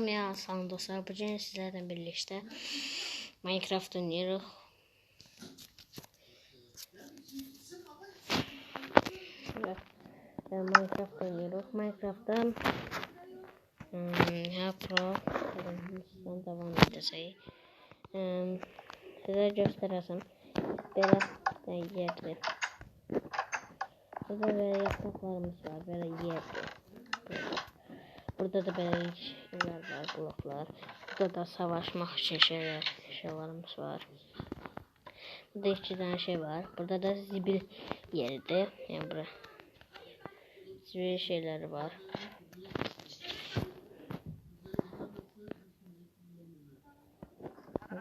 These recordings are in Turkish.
Hamıya salam dostlar. Bu gün sizlərlə birlikdə Minecraft oynayırıq. Minecraft oynayırıq. Minecraft'da hmm, her pro devam edəcək. Um, sizə göstərəcəm. Belə yerdir. Burada böyle yapraklarımız var. Böyle yerdir. Burada da böyle şeyler var, bloklar. Burada da savaşmak için şeyler, şeylerimiz var. Burada iki tane şey var. Burada da zibil yeridir. Yani bura. Zibil şeyleri var.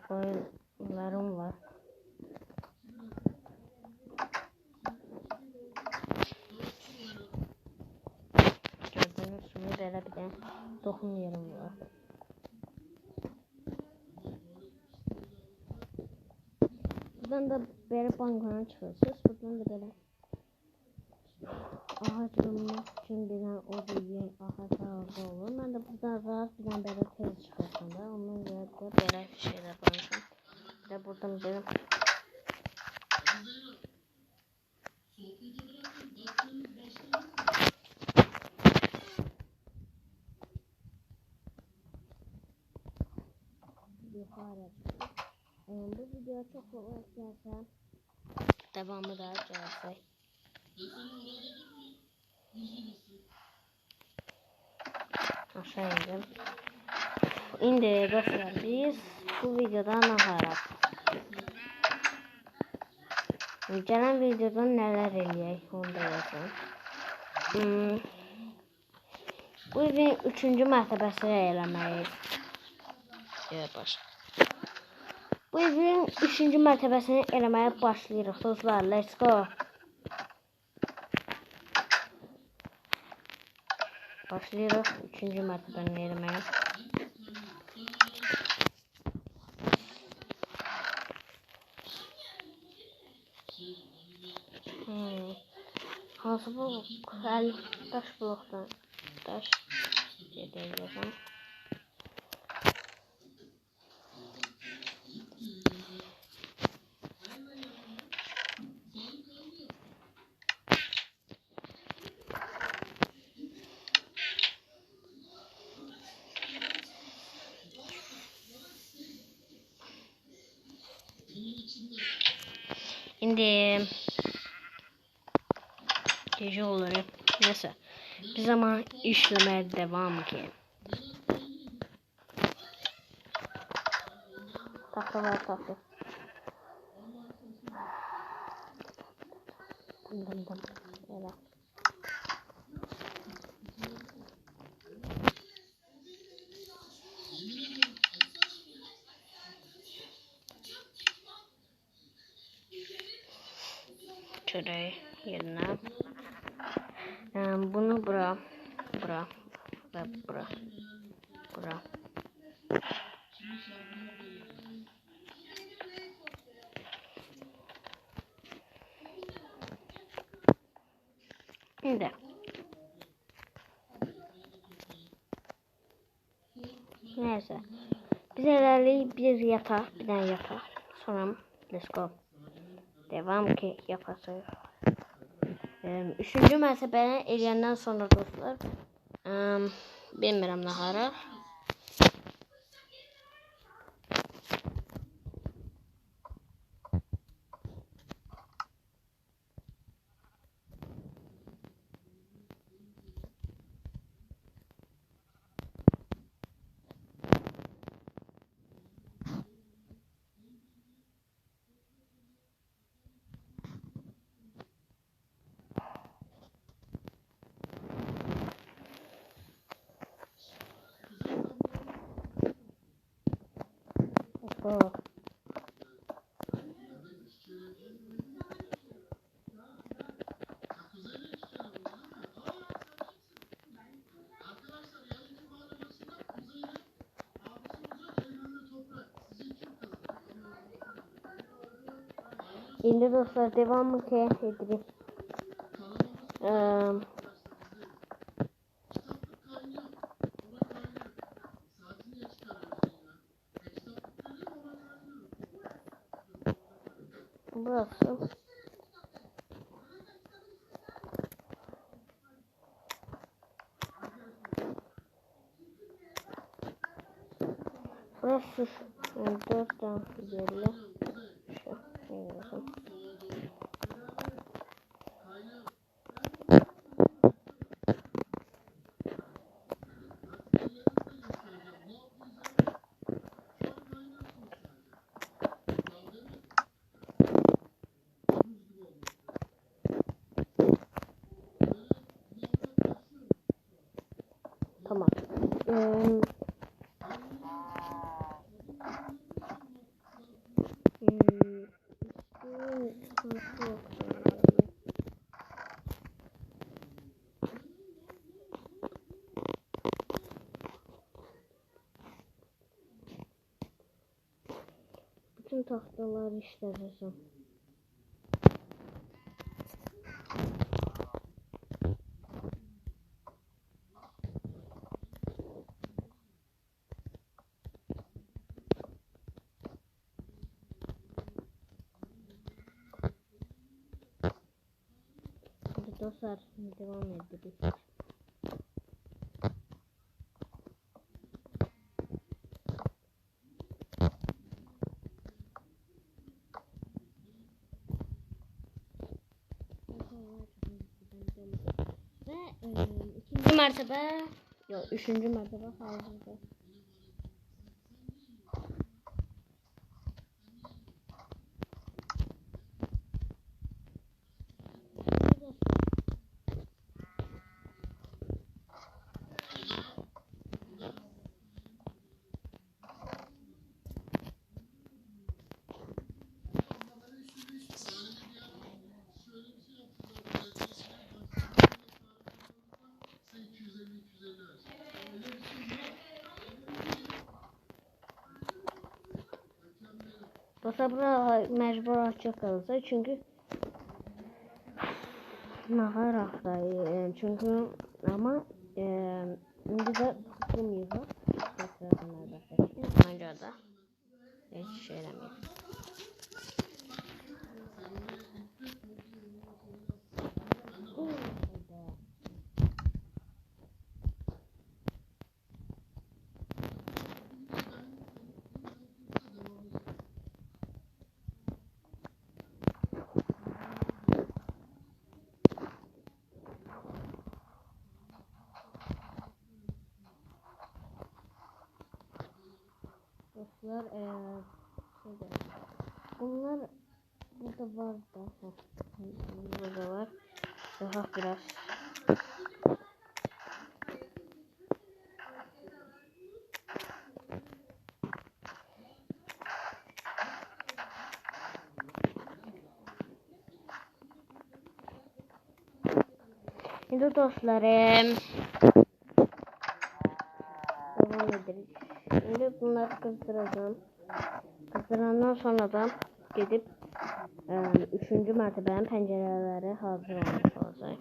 Koyunlarım var. Gördüğünüz gibi böyle bir tane dokun yerim var. Buradan da böyle balkona çıkıyorsunuz. Buradan da böyle ağaç bulmak için bir tane orada yiyen ağaçlar orada olur. Ben de buradan rahat bir tane böyle tez çıkarsam da onun de böyle şeyler. Bir de buradan böyle yukarı çıkıyor. Ee, bu video çok kolay gelse devamı da gelse. Aşağı indim. İndi dostlar biz bu videodan naharaq. Gələn videoda nələr eləyək onu da yazın. Hmm. Bu evin üçüncü mərtəbəsini eləməliyik. Evet başla. Bu evin üçüncü mərtəbəsini eləməyə başlayırıq dostlar. Let's go. Başlayırıq üçüncü mərtəbəni eləməyə. Hmm. Hansı bu? Əl daş blokdan. Daş gedəcəm. İndi gece olur. Neyse. Bir zaman işlemeye devam ki. Tahta var tahta. Dım dım dım. Şöyle yerine. Ee, bunu bura, bura ve bura, bura. Şimdi. Neyse. Biz ilerleyip bir yatak, bir tane yatak. Sonra let's go. Devam ki yapası. Ee, üçüncü mərtəbəni eləyəndən sonra dostlar, ə, bilmirəm nə hara. Go. İndi dostlar devamı ki edirik. Ee, Burası. Burası dört tane yerle. Tamam. Ee, Hmm? Bütün tahtaları işledim. Dostlar devam edelim. Ve e, ikinci mertebe yok üçüncü mertebe hazırda. Dostlar bura mecbur açık kalırsa çünkü nahar axtayı çünkü ama e, indi de tutulmuyor. Tekrardan əlbəttə ki, ona görə də heç şey eləməyib. Dostlar eee şöyle. Bunlar burada var da. Burada var. Daha biraz. Şimdi dostlar eee devam ederiz. Şimdi bunları kızdıracağım. Kızdırandan sonra da gidip e, üçüncü mertebenin pencereleri hazır olmuş olacak.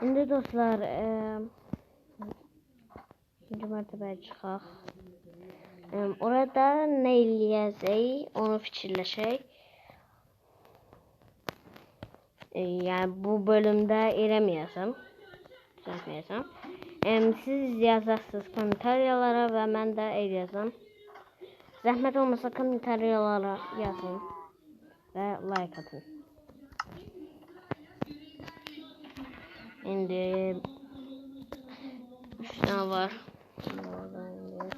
Şimdi dostlar e, ikinci mertebeye çıxaq. E, orada ne eləyəcək, onu fikirləşək. E, yani bu bölümde eləməyəsəm, düzəltməyəsəm. E, siz yazarsınız komentaryalara və mən də eləyəcəm. Zəhmət olmasa komentaryalara yazın və like atın. Üç tane var. Oradan indi.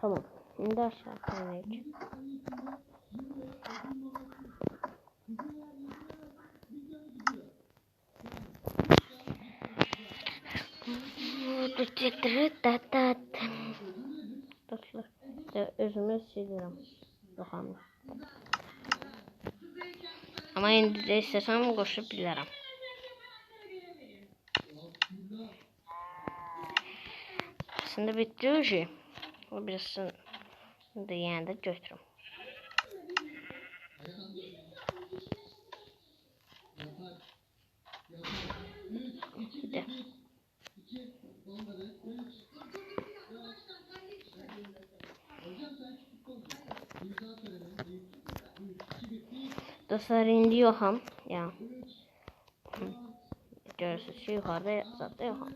Tamam. Şimdi aşağı kaynak. Dostlar, özümü siliyorum. Yoxamı. Ama indi də istəsəm qoşub bilərəm. Aslında bitti o şey birisini de yəni də götürüm. Gidi. Dostlar indi yoxam. Yəni görürsünüz ki yuxarıda zaten yoxam.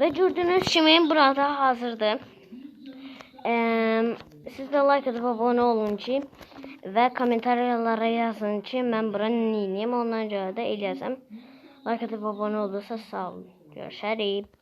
Və gördüyünüz kimi burada hazırdır. Siz de like edip abone olun ki ve komentarlara yazın ki ben buranın neyim ondan görə də eləyəcəm. Like edip abone olursa sağ olun. Görüşərik.